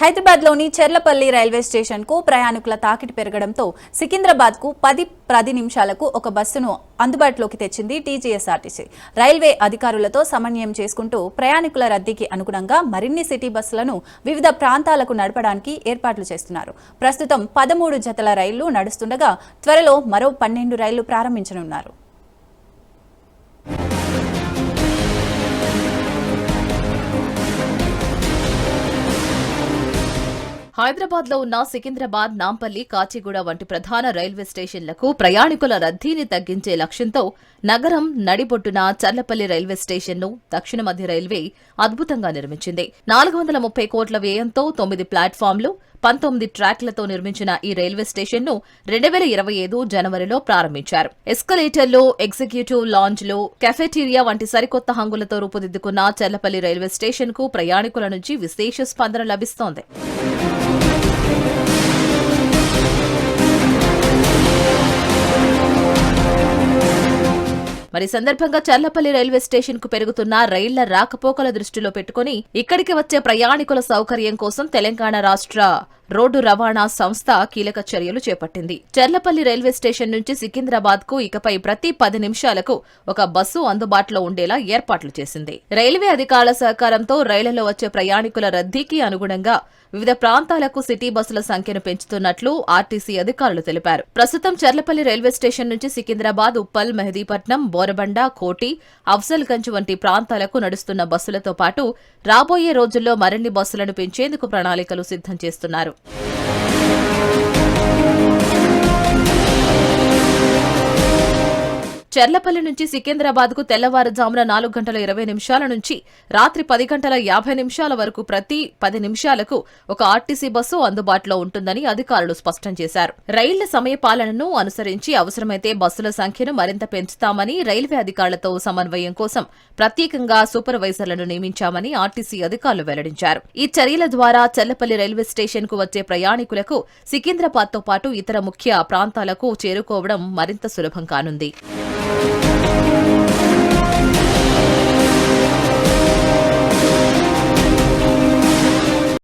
హైదరాబాద్లోని చెర్లపల్లి రైల్వే స్టేషన్కు ప్రయాణికుల తాకిడి పెరగడంతో సికింద్రాబాద్కు పది పది నిమిషాలకు ఒక బస్సును అందుబాటులోకి తెచ్చింది టీజీఎస్ఆర్టీసీ. రైల్వే అధికారులతో సమన్వయం చేసుకుంటూ ప్రయాణికుల రద్దీకి అనుగుణంగా మరిన్ని సిటీ బస్సులను వివిధ ప్రాంతాలకు నడపడానికి ఏర్పాట్లు చేస్తున్నారు. ప్రస్తుతం పదమూడు జతల రైళ్ళు నడుస్తుండగా త్వరలో మరో పన్నెండు రైళ్ళు ప్రారంభించనున్నారు. హైదరాబాద్లో ఉన్న సికింద్రాబాద్ నాంపల్లి కాచిగూడ వంటి ప్రధాన రైల్వే స్టేషన్లకు ప్రయాణికుల రద్దీని తగ్గించే లక్ష్యంతో నగరం నడిబొడ్డున చర్లపల్లి రైల్వే స్టేషన్ను దక్షిణ మధ్య రైల్వే అద్భుతంగా నిర్మించింది. నాలుగు వందల ముప్పై కోట్ల వ్యయంతో తొమ్మిది ప్లాట్ఫామ్లు పంతొమ్మిది ట్రాక్లతో నిర్మించిన ఈ రైల్వే స్టేషన్ను రెండు వేల ఇరవై ఐదు జనవరిలో ప్రారంభించారు. ఎస్కలేటర్లు ఎగ్జిక్యూటివ్ లాంజ్లు కెఫెటీరియా వంటి సరికొత్త హంగులతో రూపుదిద్దుకున్న చల్లపల్లి రైల్వే స్టేషన్కు ప్రయాణికుల నుంచి విశేష స్పందన లభిస్తోంది. మరి సందర్భంగా చర్లపల్లి రైల్వే స్టేషన్కు పెరుగుతున్న రైళ్ళ రాకపోకల దృష్టిలో పెట్టుకుని ఇక్కడికి వచ్చే ప్రయాణికుల సౌకర్యం కోసం తెలంగాణ రాష్ట్ర రోడ్డు రవాణా సంస్థ కీలక చర్యలు చేపట్టింది. చర్లపల్లి రైల్వే స్టేషన్ నుంచి సికింద్రాబాద్కు ఇకపై ప్రతి పది నిమిషాలకు ఒక బస్సు అందుబాటులో ఉండేలా ఏర్పాట్లు చేసింది. రైల్వే అధికారుల సహకారంతో రైళ్ళలో వచ్చే ప్రయాణికుల రద్దీకి అనుగుణంగా వివిధ ప్రాంతాలకు సిటీ బస్సుల సంఖ్యను పెంచుతున్నట్లు ఆర్టీసీ అధికారులు తెలిపారు. ప్రస్తుతం చర్లపల్లి రైల్వే స్టేషన్ నుంచి సికింద్రాబాద్ ఉప్పల్ మెహదీపట్నం బోరబండ కోటి అఫ్జల్గంజ్ వంటి ప్రాంతాలకు నడుస్తున్న బస్సులతో పాటు రాబోయే రోజుల్లో మరిన్ని బస్సులను పెంచేందుకు ప్రణాళికలు సిద్ధం చేస్తున్నారు. out. చెర్లపల్లి నుంచి సికింద్రాబాద్కు తెల్లవారుజామున నాలుగు గంటల ఇరవై నిమిషాల నుంచి రాత్రి పది గంటల యాభై నిమిషాల వరకు ప్రతి పది నిమిషాలకు ఒక ఆర్టీసీ బస్సు అందుబాటులో ఉంటుందని అధికారులు స్పష్టం చేశారు. రైళ్ళ సమయ పాలనను అనుసరించి అవసరమైతే బస్సుల సంఖ్యను మరింత పెంచుతామని రైల్వే అధికారులతో సమన్వయం కోసం ప్రత్యేకంగా సూపర్వైజర్లను నియమించామని ఆర్టీసీ అధికారులు వెల్లడించారు. ఈ చర్యల ద్వారా చెల్లపల్లి రైల్వే స్టేషన్కు వచ్చే ప్రయాణికులకు సికింద్రాబాద్తో పాటు ఇతర ముఖ్య ప్రాంతాలకు చేరుకోవడం మరింత సులభం కానుంది.